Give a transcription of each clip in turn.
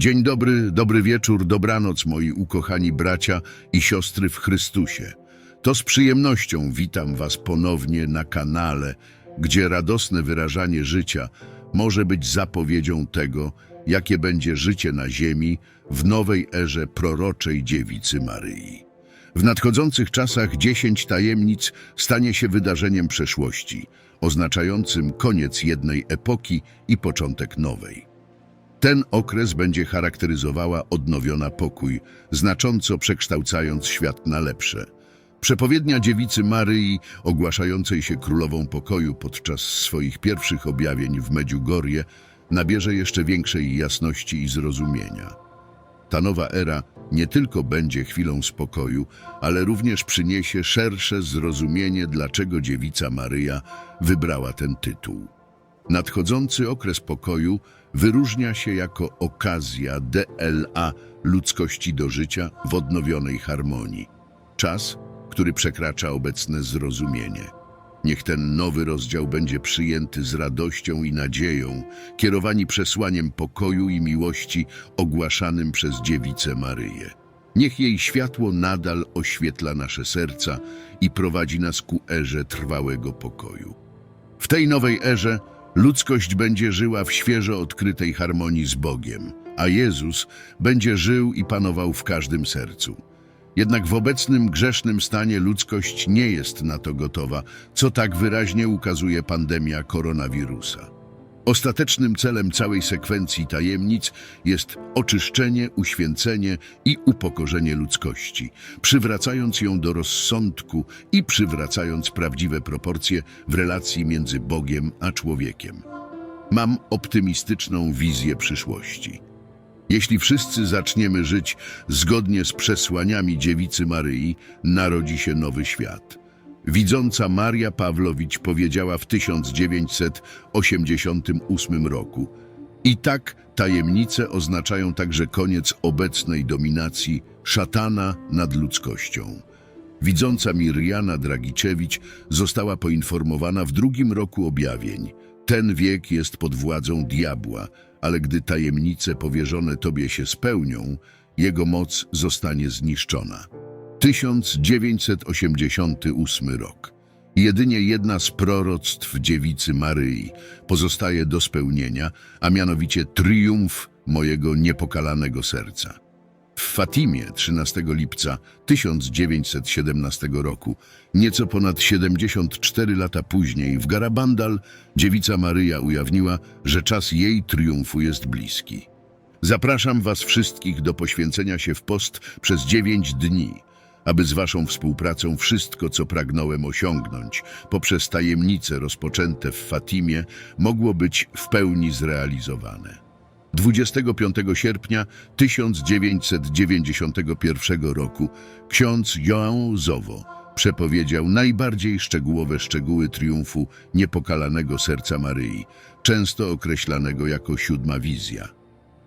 Dzień dobry, dobry wieczór, dobranoc, moi ukochani bracia i siostry w Chrystusie. To z przyjemnością witam Was ponownie na kanale, gdzie radosne wyrażanie życia może być zapowiedzią tego, jakie będzie życie na ziemi w nowej erze proroczej dziewicy Maryi. W nadchodzących czasach dziesięć tajemnic stanie się wydarzeniem przeszłości, oznaczającym koniec jednej epoki i początek nowej. Ten okres będzie charakteryzowała odnowiona pokój, znacząco przekształcając świat na lepsze. Przepowiednia dziewicy Maryi, ogłaszającej się królową pokoju podczas swoich pierwszych objawień w Medjugorje, nabierze jeszcze większej jasności i zrozumienia. Ta nowa era nie tylko będzie chwilą spokoju, ale również przyniesie szersze zrozumienie, dlaczego dziewica Maryja wybrała ten tytuł. Nadchodzący okres pokoju wyróżnia się jako okazja DLA ludzkości do życia w odnowionej harmonii. Czas, który przekracza obecne zrozumienie. Niech ten nowy rozdział będzie przyjęty z radością i nadzieją, kierowani przesłaniem pokoju i miłości ogłaszanym przez dziewicę Maryję. Niech jej światło nadal oświetla nasze serca i prowadzi nas ku erze trwałego pokoju. W tej nowej erze ludzkość będzie żyła w świeżo odkrytej harmonii z Bogiem, a Jezus będzie żył i panował w każdym sercu. Jednak w obecnym grzesznym stanie ludzkość nie jest na to gotowa, co tak wyraźnie ukazuje pandemia koronawirusa. Ostatecznym celem całej sekwencji tajemnic jest oczyszczenie, uświęcenie i upokorzenie ludzkości, przywracając ją do rozsądku i przywracając prawdziwe proporcje w relacji między Bogiem a człowiekiem. Mam optymistyczną wizję przyszłości. Jeśli wszyscy zaczniemy żyć zgodnie z przesłaniami dziewicy Maryi, narodzi się nowy świat. Widząca Maria Pawlowicz powiedziała w 1988 roku I tak tajemnice oznaczają także koniec obecnej dominacji szatana nad ludzkością. Widząca Mirjana Dragiczewicz została poinformowana w drugim roku objawień. Ten wiek jest pod władzą diabła, ale gdy tajemnice powierzone Tobie się spełnią, jego moc zostanie zniszczona. 1988 rok. Jedynie jedna z proroctw dziewicy Maryi pozostaje do spełnienia, a mianowicie triumf mojego niepokalanego serca. W Fatimie 13 lipca 1917 roku, nieco ponad 74 lata później, w Garabandal dziewica Maryja ujawniła, że czas jej triumfu jest bliski. Zapraszam Was wszystkich do poświęcenia się w post przez dziewięć dni, aby z Waszą współpracą wszystko, co pragnąłem osiągnąć poprzez tajemnice rozpoczęte w Fatimie, mogło być w pełni zrealizowane. 25 sierpnia 1991 roku ksiądz João Zowo przepowiedział najbardziej szczegółowe szczegóły triumfu niepokalanego serca Maryi, często określanego jako siódma wizja.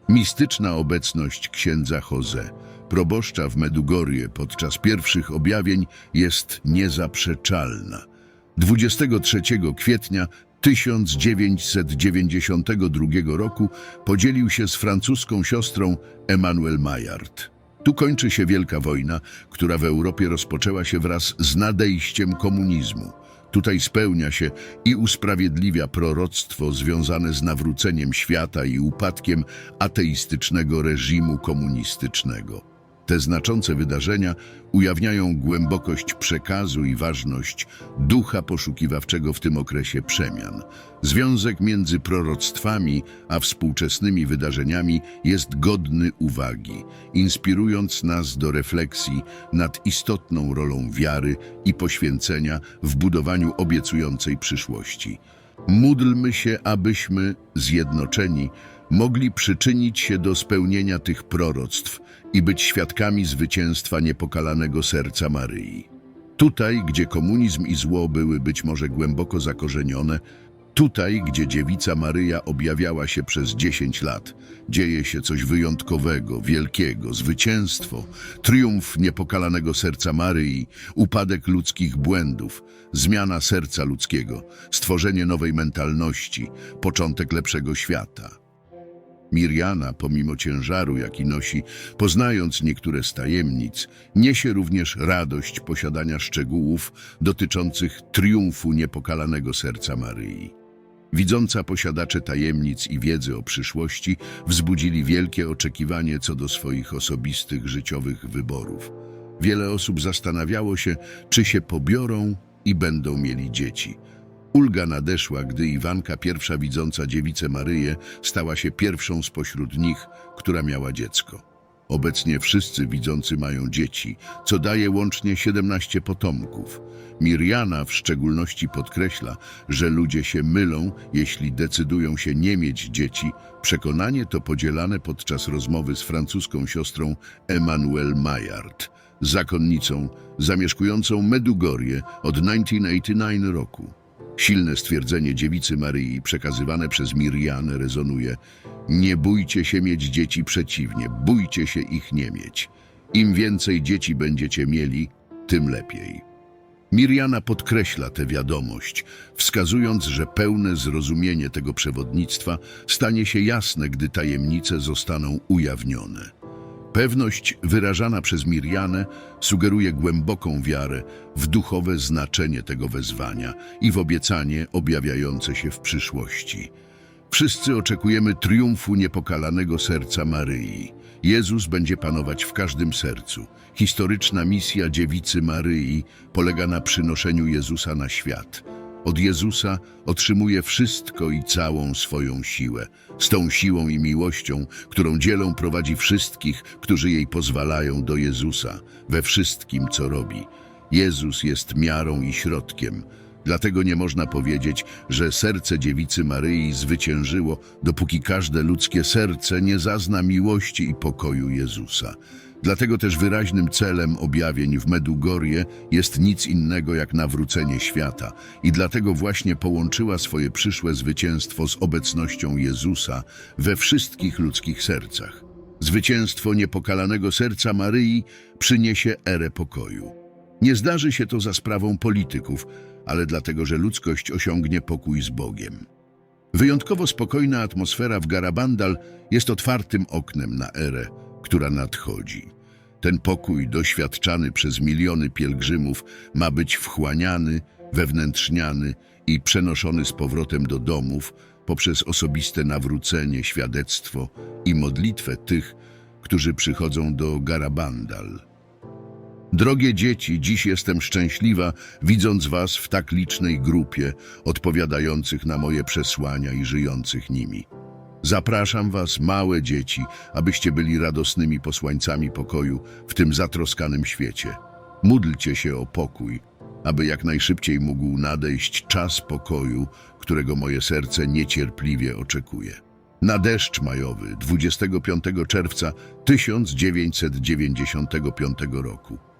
Mistyczna obecność księdza Jose, proboszcza w Medugorje podczas pierwszych objawień jest niezaprzeczalna. 23 kwietnia 1992 roku podzielił się z francuską siostrą Emmanuel Maillard. Tu kończy się Wielka Wojna, która w Europie rozpoczęła się wraz z nadejściem komunizmu. Tutaj spełnia się i usprawiedliwia proroctwo związane z nawróceniem świata i upadkiem ateistycznego reżimu komunistycznego. Te znaczące wydarzenia ujawniają głębokość przekazu i ważność ducha poszukiwawczego w tym okresie przemian. Związek między proroctwami a współczesnymi wydarzeniami jest godny uwagi, inspirując nas do refleksji nad istotną rolą wiary i poświęcenia w budowaniu obiecującej przyszłości. Módlmy się, abyśmy, zjednoczeni, mogli przyczynić się do spełnienia tych proroctw i być świadkami zwycięstwa niepokalanego serca Maryi. Tutaj, gdzie komunizm i zło były być może głęboko zakorzenione, tutaj, gdzie dziewica Maryja objawiała się przez 10 lat, dzieje się coś wyjątkowego, wielkiego, zwycięstwo, triumf niepokalanego serca Maryi, upadek ludzkich błędów, zmiana serca ludzkiego, stworzenie nowej mentalności, początek lepszego świata. Mirjana, pomimo ciężaru, jaki nosi, poznając niektóre z tajemnic, niesie również radość posiadania szczegółów dotyczących triumfu niepokalanego serca Maryi. Widząca posiadacze tajemnic i wiedzy o przyszłości wzbudzili wielkie oczekiwanie co do swoich osobistych życiowych wyborów. Wiele osób zastanawiało się, czy się pobiorą i będą mieli dzieci. Ulga nadeszła, gdy Iwanka, pierwsza widząca dziewicę Maryję, stała się pierwszą spośród nich, która miała dziecko. Obecnie wszyscy widzący mają dzieci, co daje łącznie 17 potomków. Mirjana w szczególności podkreśla, że ludzie się mylą, jeśli decydują się nie mieć dzieci. Przekonanie to podzielane podczas rozmowy z francuską siostrą Emmanuel Maillard, zakonnicą zamieszkującą Medugorię od 1989 roku. Silne stwierdzenie dziewicy Maryi przekazywane przez Mirjanę rezonuje. Nie bójcie się mieć dzieci przeciwnie, bójcie się ich nie mieć. Im więcej dzieci będziecie mieli, tym lepiej. Mirjana podkreśla tę wiadomość, wskazując, że pełne zrozumienie tego przewodnictwa stanie się jasne, gdy tajemnice zostaną ujawnione. Pewność wyrażana przez Mirjanę sugeruje głęboką wiarę w duchowe znaczenie tego wezwania i w obiecanie objawiające się w przyszłości. Wszyscy oczekujemy triumfu niepokalanego serca Maryi. Jezus będzie panować w każdym sercu. Historyczna misja dziewicy Maryi polega na przynoszeniu Jezusa na świat. Od Jezusa otrzymuje wszystko i całą swoją siłę. Z tą siłą i miłością, którą dzielą prowadzi wszystkich, którzy jej pozwalają do Jezusa, we wszystkim, co robi. Jezus jest miarą i środkiem. Dlatego nie można powiedzieć, że serce dziewicy Maryi zwyciężyło, dopóki każde ludzkie serce nie zazna miłości i pokoju Jezusa. Dlatego też wyraźnym celem objawień w Medugorje jest nic innego jak nawrócenie świata i dlatego właśnie połączyła swoje przyszłe zwycięstwo z obecnością Jezusa we wszystkich ludzkich sercach. Zwycięstwo niepokalanego serca Maryi przyniesie erę pokoju. Nie zdarzy się to za sprawą polityków, ale dlatego, że ludzkość osiągnie pokój z Bogiem. Wyjątkowo spokojna atmosfera w Garabandal jest otwartym oknem na erę, która nadchodzi. Ten pokój, doświadczany przez miliony pielgrzymów, ma być wchłaniany, wewnętrzniany i przenoszony z powrotem do domów poprzez osobiste nawrócenie, świadectwo i modlitwę tych, którzy przychodzą do Garabandal. Drogie dzieci, dziś jestem szczęśliwa, widząc Was w tak licznej grupie, odpowiadających na moje przesłania i żyjących nimi. Zapraszam Was, małe dzieci, abyście byli radosnymi posłańcami pokoju w tym zatroskanym świecie. Módlcie się o pokój, aby jak najszybciej mógł nadejść czas pokoju, którego moje serce niecierpliwie oczekuje. Na deszcz majowy 25 czerwca 1995 roku.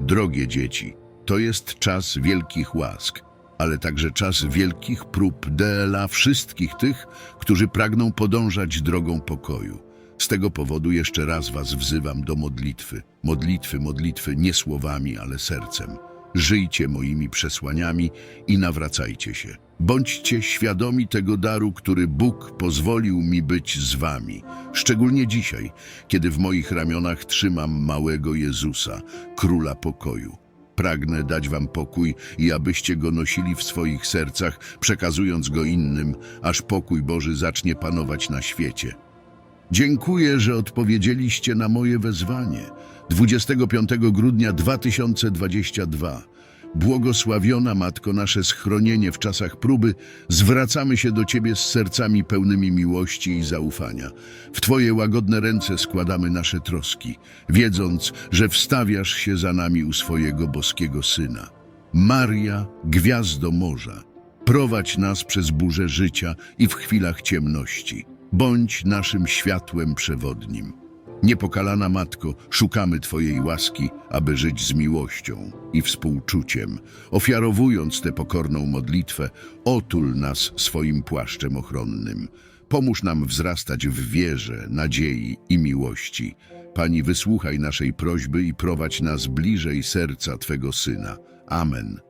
Drogie dzieci, to jest czas wielkich łask, ale także czas wielkich prób dla wszystkich tych, którzy pragną podążać drogą pokoju. Z tego powodu jeszcze raz was wzywam do modlitwy. Modlitwy, modlitwy nie słowami, ale sercem. Żyjcie moimi przesłaniami i nawracajcie się. Bądźcie świadomi tego daru, który Bóg pozwolił mi być z wami. Szczególnie dzisiaj, kiedy w moich ramionach trzymam małego Jezusa, Króla Pokoju. Pragnę dać wam pokój i abyście go nosili w swoich sercach, przekazując go innym, aż pokój Boży zacznie panować na świecie. Dziękuję, że odpowiedzieliście na moje wezwanie. 25 grudnia 2022. Błogosławiona Matko, nasze schronienie w czasach próby, zwracamy się do Ciebie z sercami pełnymi miłości i zaufania. W Twoje łagodne ręce składamy nasze troski, wiedząc, że wstawiasz się za nami u swojego boskiego Syna. Maria, gwiazdo morza, prowadź nas przez burzę życia i w chwilach ciemności. Bądź naszym światłem przewodnim. Niepokalana Matko, szukamy Twojej łaski, aby żyć z miłością i współczuciem. Ofiarowując tę pokorną modlitwę, otul nas swoim płaszczem ochronnym. Pomóż nam wzrastać w wierze, nadziei i miłości. Pani, wysłuchaj naszej prośby i prowadź nas bliżej serca Twego Syna. Amen.